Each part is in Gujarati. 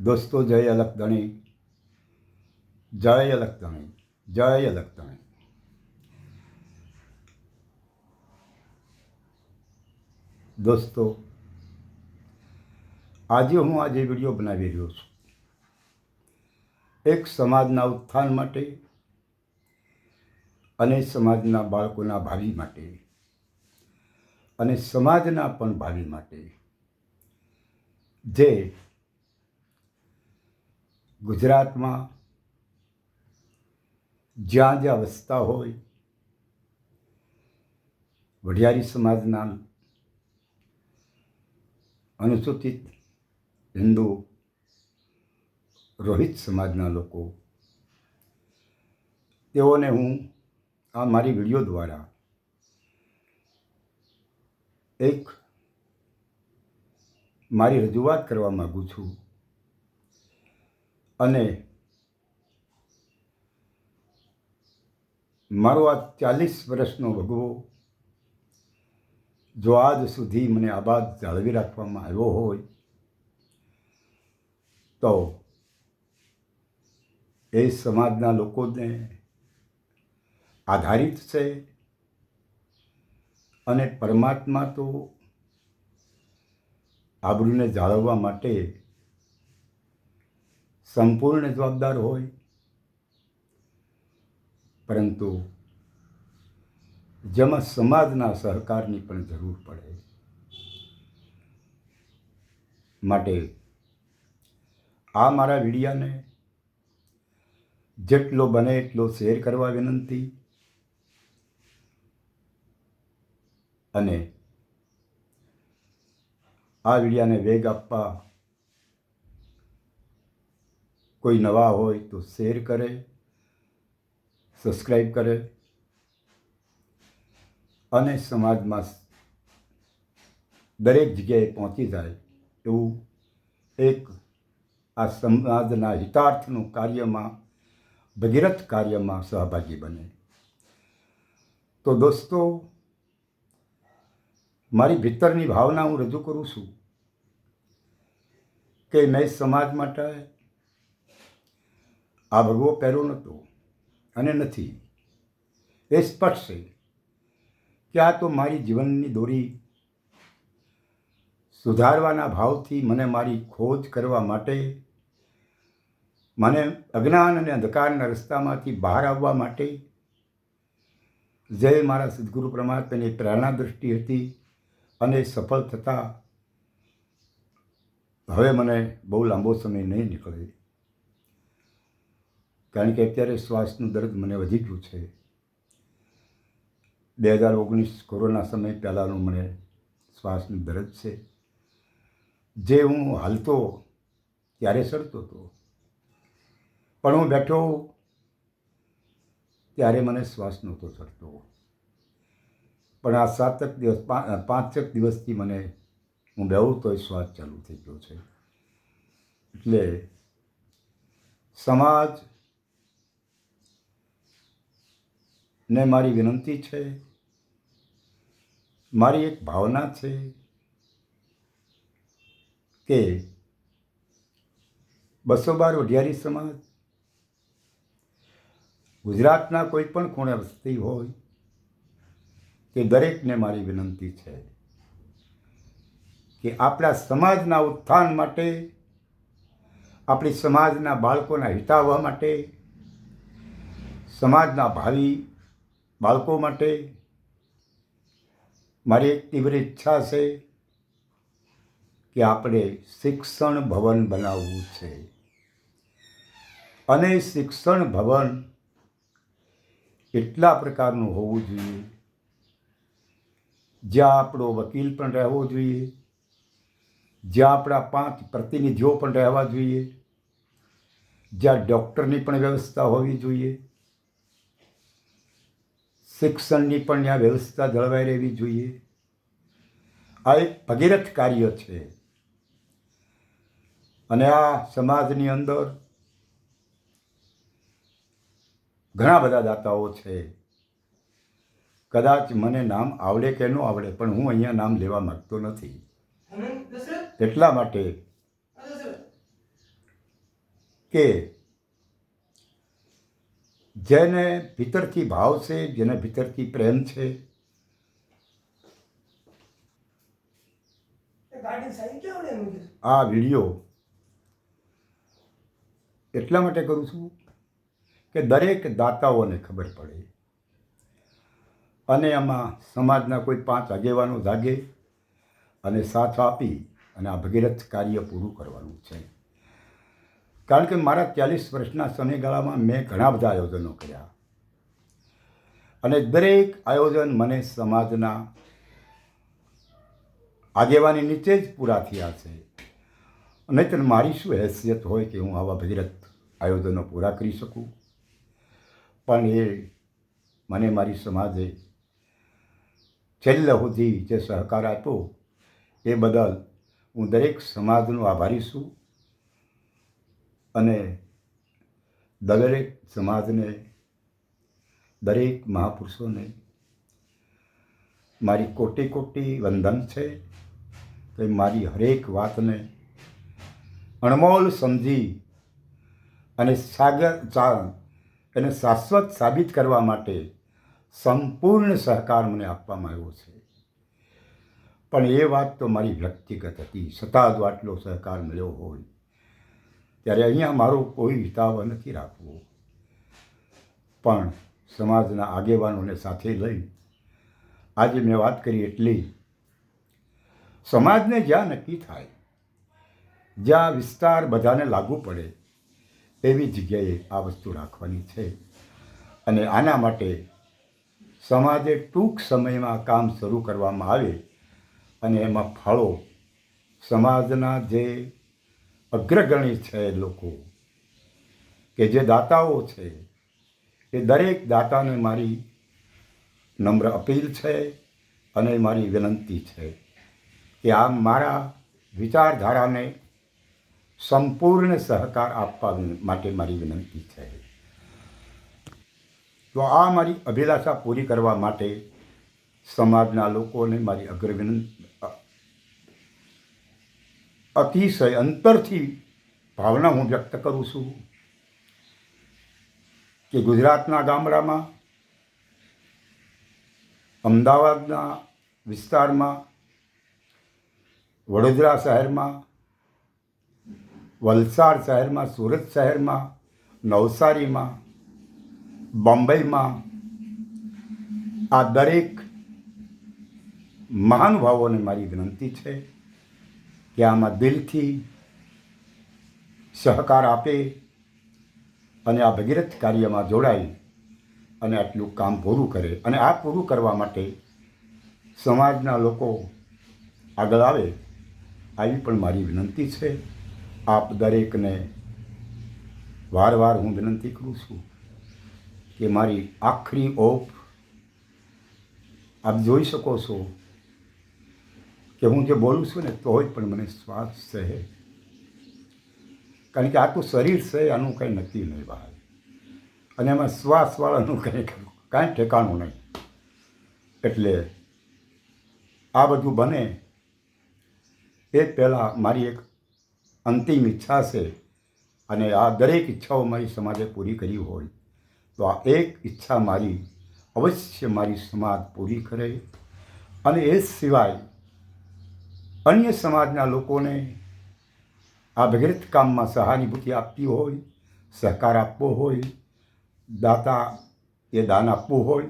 દોસ્તો, જય અલકધણી જય અલકધણી જય અલકધણી દોસ્તો, આજે હું આજે વીડિયો બનાવી રહ્યો છું. એક સમાજના ઉત્થાન માટે અને સમાજના બાળકોના ભાવિ માટે અને સમાજના પણ ભાવિ માટે જે ગુજરાતમાં જ્યાં જ્યાં વસતા હોય, વઢિયારી સમાજના અનુસૂચિત હિન્દુ, રોહિત સમાજના લોકો, તેઓને હું આ મારી વીડિયો દ્વારા એક મારી રજૂઆત કરવા માગું છું. અને મારો આ ચાલીસ વર્ષનો ભગવો જો આજ સુધી મને આબાદ જાળવી રાખવામાં આવ્યો હોય, તો એ સમાજના લોકોને આધારિત છે અને પરમાત્મા તો આબરૂને જાળવવા માટે સંપૂર્ણ જવાબદાર હોય. પરંતુ જેમાં સમાજના સહકારની પણ જરૂર પડે માટે આ મારા વિડીયાને જેટલો બને એટલો શેર કરવા વિનંતી અને આ વિડીયાને વેગ આપવા કોઈ નવા હોય તો શેર કરે સબસ્ક્રાઈબ કરે અને સમાજમાં દરેક જગ્યાએ પહોંચી જાય એવું એક આ સમાજના હિતાર્થનું કાર્યમાં, ભગીરથ કાર્યમાં સહભાગી બને. તો દોસ્તો, મારી ભીતરની ભાવના હું રજૂ કરું છું કે મેં સમાજ માટે આ ભગવો પહેર્યો નહોતો અને નથી. એ સ્પષ્ટ છે કે આ તો મારી જીવનની દોરી સુધારવાના ભાવથી મને મારી ખોજ કરવા માટે, મને અજ્ઞાન અને અંધકારના રસ્તામાંથી બહાર આવવા માટે, જે મારા સદગુરુ પરમાત્માની પ્રેરણા દૃષ્ટિ હતી અને સફળ થતાં, હવે મને બહુ લાંબો સમય નહીં નીકળે. કારણ કે અત્યારે શ્વાસનું દર્દ મને વધી ગયું છે. બે હજાર ઓગણીસ કોરોના સમય પહેલાંનું મને શ્વાસનું દર્દ છે. જે હું હાલતો ત્યારે સરતો હતો. પણ હું બેઠો ત્યારે મને શ્વાસ નહોતો ચડતો પણ આ સાતક દિવસ પાંચેક દિવસથી મને હું બેહું તોય શ્વાસ ચાલુ થઈ ગયો છે. એટલે સમાજ ને મારી વિનંતી છે. મારી એક ભાવના છે કે બસો બાર વઢિયારી સમાજ ગુજરાતના કોઈ પણ ખૂણે વસ્તી હોય તે દરેકને મારી વિનંતી છે કે આપણા સમાજના ઉત્થાન માટે, આપણી સમાજના બાળકોના હિતાવવા માટે, સમાજના ભાવિ બાળકો માટે મારી એક તીવ્ર ઈચ્છા છે કે આપણે શિક્ષણ ભવન બનાવવું છે. અને શિક્ષણ ભવન એટલા પ્રકારનું હોવું જોઈએ. જ્યાં આપણો વકીલ પણ રહેવો જોઈએ. જ્યાં આપણા પાંચ પ્રતિનિધિઓ પણ રહેવા જોઈએ. જ્યાં ડૉક્ટરની પણ વ્યવસ્થા હોવી જોઈએ. શિક્ષણની પણ ત્યાં વ્યવસ્થા જળવાઈ રહેવી જોઈએ. આ એક ભગીરથ કાર્ય છે. અને આ સમાજની અંદર ઘણા બધા દાતાઓ છે. કદાચ મને નામ આવડે કે ન આવડે પણ હું અહીંયા નામ લેવા માગતો નથી. એટલા માટે કે જેને ભીતરથી ભાવ છે જેને ભીતરથી પ્રેમ છે. આ વીડિયો. એટલા માટે કરું છું કે દરેક દાતાઓને ખબર પડે. અને આમાં સમાજના કોઈ પાંચ આગેવાનો જાગે અને સાથ આપી અને આ ભગીરથ કાર્ય પૂરું કરવાનું છે. કારણ કે મારા ચાલીસ વર્ષના સમયગાળામાં મેં ઘણા બધા આયોજનો કર્યા. અને દરેક આયોજન મને સમાજના આગેવાની નીચે જ પૂરા થયા છે. નહીંતર મારી શું હેસિયત હોય કે હું આવા ભગીરથ આયોજનો પૂરા કરી શકું? પણ એ મને મારી સમાજે છેલ્લે સુધી જે સહકાર આપ્યો, એ બદલ હું દરેક સમાજનો આભારી છું. અને દરેક સમાજને, દરેક મહાપુરુષોને મારી કોટી કોટી વંદન છે કે મારી હરેક વાતને અણમોલ સમજી અને સાગર એને શાશ્વત સાબિત કરવા માટે સંપૂર્ણ સહકાર મને આપવામાં આવ્યો છે. પણ એ વાત તો મારી વ્યક્તિગત હતી. છતાં જો આટલો સહકાર મળ્યો હોય. ત્યારે અહીંયા મારો કોઈ હિતાવ નથી રાખવો. પણ સમાજના આગેવાનોને સાથે લઈ આજે મેં વાત કરી એટલી સમાજને જ્યાં નક્કી થાય, જ્યાં વિસ્તાર બધાને લાગુ પડે, એવી જગ્યાએ આ વસ્તુ રાખવાની છે. અને આના માટે સમાજે ટૂંક સમયમાં કામ શરૂ કરવામાં આવે અને એમાં ફળો સમાજના જે અગ્રગણી છે લોકો. કે જે દાતાઓ છે, એ દરેક દાતાને મારી નમ્ર અપીલ છે અને મારી વિનંતી છે કે આ મારા વિચારધારાને સંપૂર્ણ સહકાર આપવા માટે મારી વિનંતી છે. તો આ મારી અભિલાષા પૂરી કરવા માટે સમાજના લોકોને મારી અગ્ર વિનંતી અતિશય અંતરથી ભાવના હું વ્યક્ત કરું છું કે ગુજરાતના ગામડામાં, અમદાવાદના વિસ્તારમાં, વડોદરા શહેરમાં, વલસાડ શહેરમાં, સુરત શહેરમાં, નવસારીમાં, બોમ્બેમાં આ દરેક મહાનુભાવોને મારી વિનંતી છે. કે આમાં દિલથી સહકાર આપે અને આ ભગીરથ કાર્યમાં જોડાય અને આટલું કામ પૂરું કરે. અને આ પૂરું કરવા માટે સમાજના લોકો આગળ આવે, આવી પણ મારી વિનંતી છે. આપ દરેકને વાર વાર હું વિનંતી કરું છું કે મારી આખરી ઓપ આપ જોઈ શકો છો કે હું જે બોલું છું ને તો જ પણ મને શ્વાસ સહે. કારણ કે આ તો શરીર છે આનું કંઈ નક્કી નહીં બહાર. અને એમાં શ્વાસવાળાનું કંઈ કાંઈ ઠેકાણું નહીં. એટલે આ બધું બને એ પહેલાં મારી એક અંતિમ ઈચ્છા છે અને આ દરેક ઈચ્છાઓ મારી સમાજે પૂરી કરી હોય, તો આ એક ઈચ્છા મારી અવશ્ય મારી સમાજ પૂરી કરે. અને એ સિવાય અન્ય સમાજના લોકોને આ ભગીરથ કામમાં સહાનુભૂતિ આપતી હોય, સહકાર આપવો હોય, દાતા એ દાન આપવું હોય,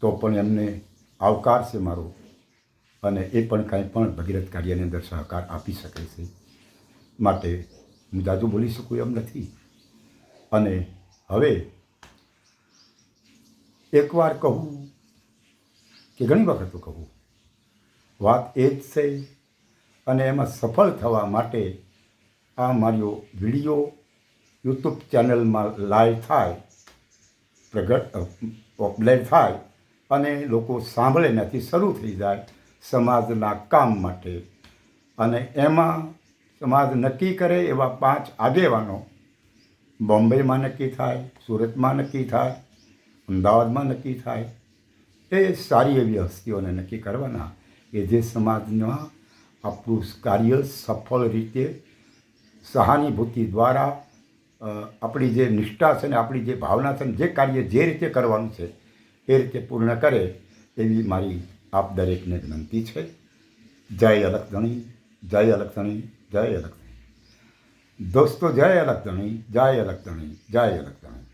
તો પણ એમને આવકાર છે મારો. અને એ પણ કાંઈ પણ ભગીરથ કાર્યની અંદર સહકાર આપી શકે છે. માટે હું દાદુ બોલી શકું એમ નથી. અને હવે એકવાર કહું કે ઘણી વખત કહું. વાત એ જ છે અને એમાં સફળ થવા માટે આ મારો વીડિયો યુટ્યુબ ચેનલમાં લાઈવ થાય, પ્રગટ પોપ્યુલર થાય અને લોકો સાંભળે નથી શરૂ થઈ જાય સમાજના કામ માટે. અને એમાં સમાજ નક્કી કરે એવા પાંચ આગેવાનો. બોમ્બેમાં નક્કી થાય, સુરતમાં નક્કી થાય, અમદાવાદમાં નક્કી થાય. એ સારી એવી હસ્તીઓને નક્કી કરવાના કે જે સમાજના આપણું કાર્ય સફળ રીતે સહાનુભૂતિ દ્વારા આપણી જે નિષ્ઠા છે ને આપણી જે ભાવના છે ને જે કાર્ય જે રીતે કરવાનું છે એ રીતે પૂર્ણ કરે એવી મારી આપ દરેકને વિનંતી છે. જય અલગધણી જય અલગધણી જય અલગણી દોસ્તો, જય અલગધણી જય અલગધણી જય અલગધણી